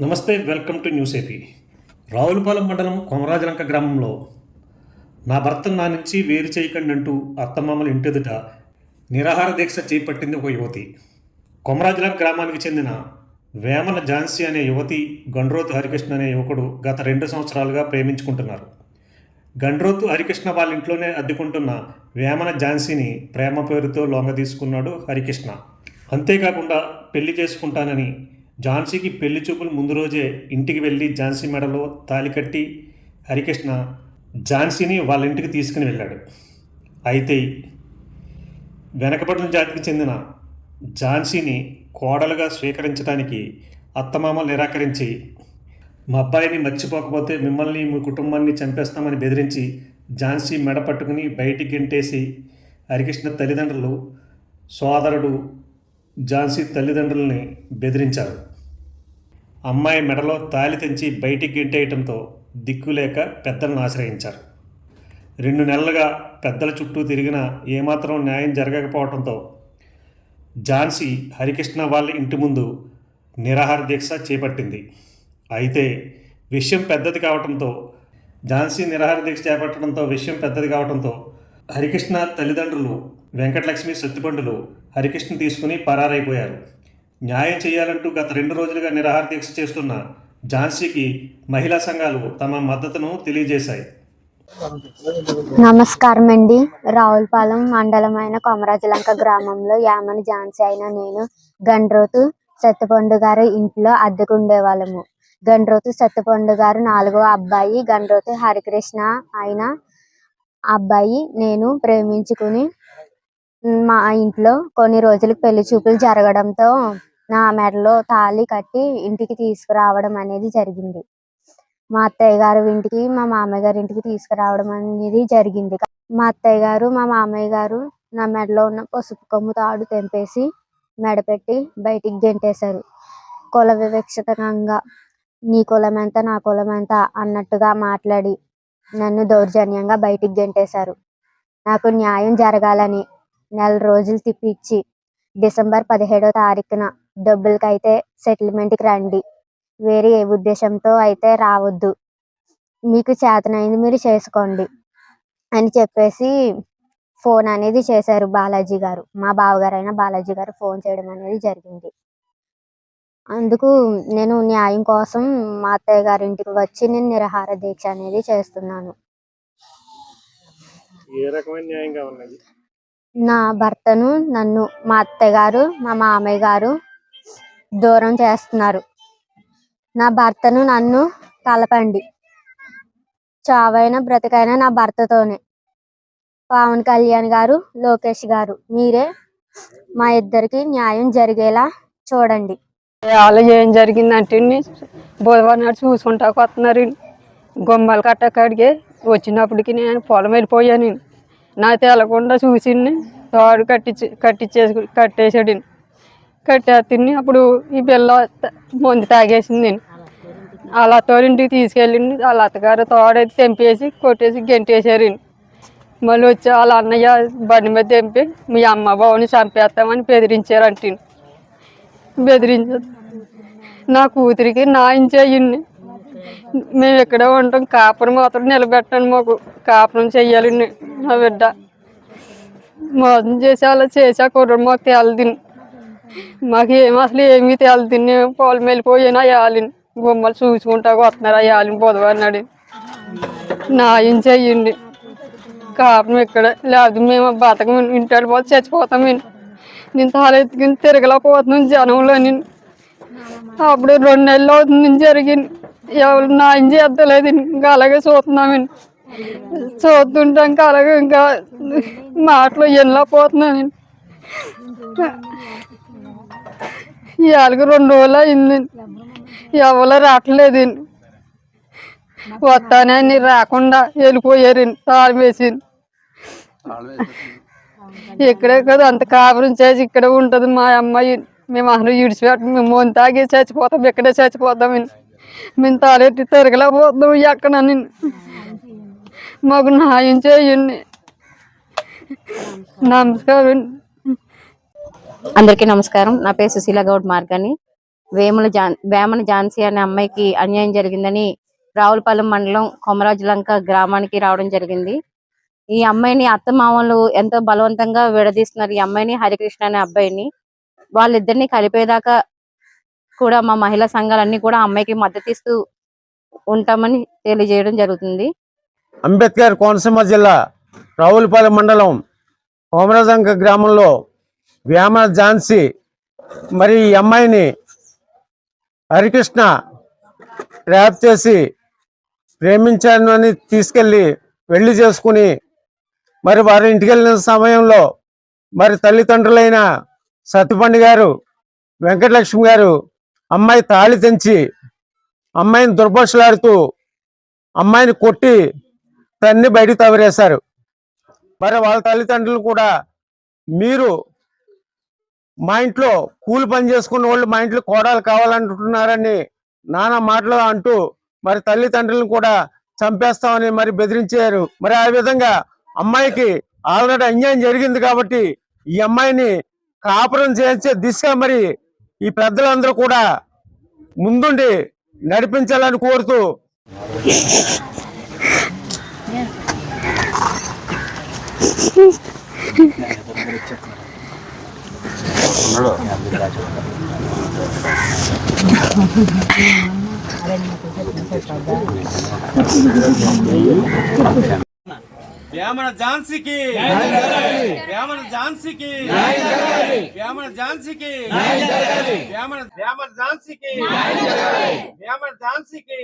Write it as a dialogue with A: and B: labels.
A: నమస్తే welcome to news AP. Ravulapalem మండలం కొమరాజలంక గ్రామంలో నా భర్త నా నుంచి వేరు చేయకండి అంటూ అత్తమామల ఇంటెదుట నిరాహార దీక్ష చేపట్టింది ఒక యువతి. కొమరాజలంక గ్రామానికి చెందిన వేమన ఝాన్సీ అనే యువతి గండ్రోతు హరికృష్ణ అనే యువకుడు గత రెండు సంవత్సరాలుగా ప్రేమించుకుంటున్నారు. గండ్రోతు హరికృష్ణ వాళ్ళ ఇంట్లోనే అద్దెకుంటున్న వేమన ఝాన్సీని ప్రేమ పేరుతో లొంగ తీసుకున్నాడు హరికృష్ణ. అంతేకాకుండా పెళ్ళి చేసుకుంటానని ఝాన్సీకి పెళ్ళి చూపులు ముందు రోజే ఇంటికి వెళ్ళి ఝాన్సీ మెడలో తాలి కట్టి హరికృష్ణ ఝాన్సీని వాళ్ళ ఇంటికి తీసుకుని వెళ్ళాడు. అయితే వెనకబడిన జాతికి చెందిన ఝాన్సీని కోడలుగా స్వీకరించడానికి అత్తమామలు నిరాకరించి మా అబ్బాయిని మర్చిపోకపోతే మిమ్మల్ని మీ కుటుంబాన్ని చంపేస్తామని బెదిరించి ఝాన్సీ మెడ పట్టుకుని బయటికి గెంటేసి హరికృష్ణ తల్లిదండ్రులు సోదరుడు ఝాన్సీ తల్లిదండ్రుల్ని బెదిరించారు. అమ్మాయి మెడలో తాలి తెంచి బయటికి గెంటేయటంతో దిక్కులేక పెద్దలను ఆశ్రయించారు. రెండు నెలలుగా పెద్దల చుట్టూ తిరిగినా ఏమాత్రం న్యాయం జరగకపోవడంతో ఝాన్సీ హరికృష్ణ వాళ్ళ ఇంటి ముందు నిరాహార దీక్ష చేపట్టింది. అయితే విషయం పెద్దది కావడంతో ఝాన్సీ నిరాహార దీక్ష చేపట్టడంతో విషయం పెద్దది కావడంతో హరికృష్ణ తల్లిదండ్రులు వెంకటలక్ష్మి సత్తిపండులు హరికృష్ణ తీసుకుని పరారైపోయారు. న్యాయం చేయాలంటూ గత రెండు రోజులుగా నిరాహార దీక్ష చేస్తున్న ఝాన్సీకి మహిళా సంఘాలు తమ మద్దతును తెలియజేశాయి.
B: నమస్కారం అండి. రావులపాలెం మండలమైన కొమరాజలంక గ్రామంలో యామని ఝాన్సీ అయిన నేను గండ్రోతు సత్తిపండు గారి ఇంట్లో అద్దెకు ఉండేవాళ్ళము. గండ్రోతు సత్తిపండు గారు నాలుగో అబ్బాయి గండ్రోతు హరికృష్ణ అయిన అబ్బాయి నేను ప్రేమించుకుని మా ఇంట్లో కొన్ని రోజులకు పెళ్ళి చూపులు జరగడంతో నా మెడలో తాళి కట్టి ఇంటికి తీసుకురావడం అనేది జరిగింది. మా అత్తయ్య గారి ఇంటికి మా మామయ్య గారి ఇంటికి తీసుకురావడం అనేది జరిగింది. మా అత్తయ్య గారు మా మామయ్య గారు నా మెడలో ఉన్న పసుపు కొమ్ము తాడు తెంపేసి మెడ పెట్టి బయటికి గెంటేశారు. కుల వివక్షతంగా నీ కులం ఎంత నా కులం ఎంత అన్నట్టుగా మాట్లాడి నన్ను దౌర్జన్యంగా బయటికి గెంటేశారు. నాకు న్యాయం జరగాలని నెల రోజులు తిప్పిచ్చి డిసెంబర్ పదిహేడో తారీఖున డబ్బులకైతే సెటిల్మెంట్కి రండి. వేరే ఏ ఉద్దేశంతో అయితే రావద్దు. మీకు చేతనైంది మీరు చేసుకోండి అని చెప్పేసి ఫోన్ అనేది చేశారు బాలాజీ గారు. మా బావగారైన బాలాజీ గారు ఫోన్ చేయడం అనేది జరిగింది. అందుకు నేను న్యాయం కోసం మా అత్తయ్య గారి ఇంటికి వచ్చి నేను నిరాహార దీక్ష అనేది చేస్తున్నాను.
A: ఏ రకమైన న్యాయం కావాలి
B: నా భర్తను నన్ను మా అత్తయ్య గారు మా మామయ్య గారు దూరం చేస్తున్నారు. నా భర్తను నన్ను కలపండి. చావైనా బ్రతికైనా నా భర్తతోనే. పవన్ కళ్యాణ్ గారు లోకేష్ గారు మీరే మా ఇద్దరికి న్యాయం జరిగేలా చూడండి.
C: అలా ఏం జరిగిందంటే బుధవారం నాడు చూసుకుంటా వస్తున్నారు గుమ్మలు కట్టకాడికి వచ్చినప్పటికి నేను పొలం వెళ్ళిపోయాను నాకు తెలకుండా చూసి తాడు కట్టించి కట్టించేసి కట్టేసాడు. కట్టేస్తుంది అప్పుడు ఈ పిల్ల మందు తాగేసింది నేను. వాళ్ళ అత్తవారింటికి తీసుకెళ్ళి వాళ్ళ అత్తగారు తోడైతే తెంపేసి కొట్టేసి గెంటేశారు. మళ్ళీ వచ్చి వాళ్ళ అన్నయ్య బండి మీద తెంపి మీ అమ్మ బావుని చంపేస్తామని బెదిరించారంటే. బెదిరించదు నా కూతురికి న్యాయం చేయండి. మేము ఇక్కడే ఉంటాం. కాపురం మాత్రం నిలబెట్టండి మాకు. కాపురం చెయ్యాలి నా బిడ్డ. మోసం చేసి అలా చేసా కుర్రం మాకు తేలది మాకు ఏమి అసలు ఏమీ తేలది పొలం వెళ్ళిపోయినా వేయాలి బొమ్మలు చూసుకుంటా వస్తున్నారు వేయాలి బుధవారం నాడు న్యాయం చెయ్యండి. కాపురం ఇక్కడ లేకపోతే మేము బతకం ఇంటి పోతే చచ్చిపోతాం మేము. నేను తలెత్తుకుని తిరగలేకపోతున్నాను జనంలో నేను. అప్పుడు రెండు నెలలు అవుతుంది నేను జరిగింది. ఎవరు న్యాయం చేద్దలేదు ఇంకా అలాగే చూస్తున్నాం చూస్తుంటే ఇంకా అలాగే ఇంకా మాటలు ఎన్నలేకపోతున్నాను పోతున్నాను ఇవాళకి రెండు రోజులు అయింది. ఎవరు రావట్లేదు వస్తానని రాకుండా వెళ్ళిపోయారు తాళం వేసి ఇక్కడే కదా అంత కాపురం చేసి ఇక్కడే ఉంటుంది మా అమ్మాయి. మేము అందరూ ఇడిచిపెట్టి మేము మొంత తాగి చచ్చిపోతాం ఇక్కడే చచ్చిపోతాం మేము తాలెట్టి తిరగలేకపోతాం ఎక్కడ మాకు న్యాయం చేయండి. నమస్కారం.
D: అందరికీ నమస్కారం. నా పేరు సుశీల గౌడ్ మార్గని. వేముల జాన్ వేమన ఝాన్సీ అనే అమ్మాయికి అన్యాయం జరిగిందని రావులపాలెం మండలం కొమరాజులంక గ్రామానికి రావడం జరిగింది. ఈ అమ్మాయిని అత్తమామలు ఎంతో బలవంతంగా విడదీస్తున్నారు. ఈ అమ్మాయిని హరికృష్ణ అనే అబ్బాయిని. వాళ్ళిద్దరిని కలిపేదాకా కూడా మా మహిళా సంఘాలన్నీ కూడా అమ్మాయికి మద్దతు ఇస్తూ ఉంటామని తెలియజేయడం జరుగుతుంది.
E: అంబేద్కర్ కోనసీమ జిల్లా రావులపాలెం మండలం కోమరాజంక గ్రామంలో వ్యామ ఝాన్సీ మరి ఈ అమ్మాయిని హరికృష్ణ ర్యాప్ చేసి ప్రేమించాను అని తీసుకెళ్ళి పెళ్ళి చేసుకుని మరి వారి ఇంటికి వెళ్ళిన సమయంలో మరి తల్లిదండ్రులైన సత్తిపండి గారు వెంకటలక్ష్మి గారు అమ్మాయి తాళి తెంచి అమ్మాయిని దుర్భాషలాడుతూ అమ్మాయిని కొట్టి తన్ని బయటికి తవరేశారు మరి వాళ్ళ తల్లిదండ్రులు కూడా మీరు మా ఇంట్లో కూలి పని చేసుకున్న వాళ్ళు మా ఇంట్లో కోడలు కావాలంటున్నారని నానా మాటలు అంటూ మరి తల్లిదండ్రులను కూడా చంపేస్తామని మరి బెదిరించారు. మరి ఆ విధంగా అమ్మాయికి ఆల్రెడీ అన్యాయం జరిగింది కాబట్టి ఈ అమ్మాయిని కాపురం చేయించే దిశగా మరి ఈ పెద్దలందరూ కూడా ముందుండి నడిపించాలని కోరుతూ
F: వేమన ఝాన్సీకి వేమన ఝాన్సీకి వేమన ఝాన్సీకి వేమన వేమన ఝాన్సీకి వేమన ఝాన్సీకి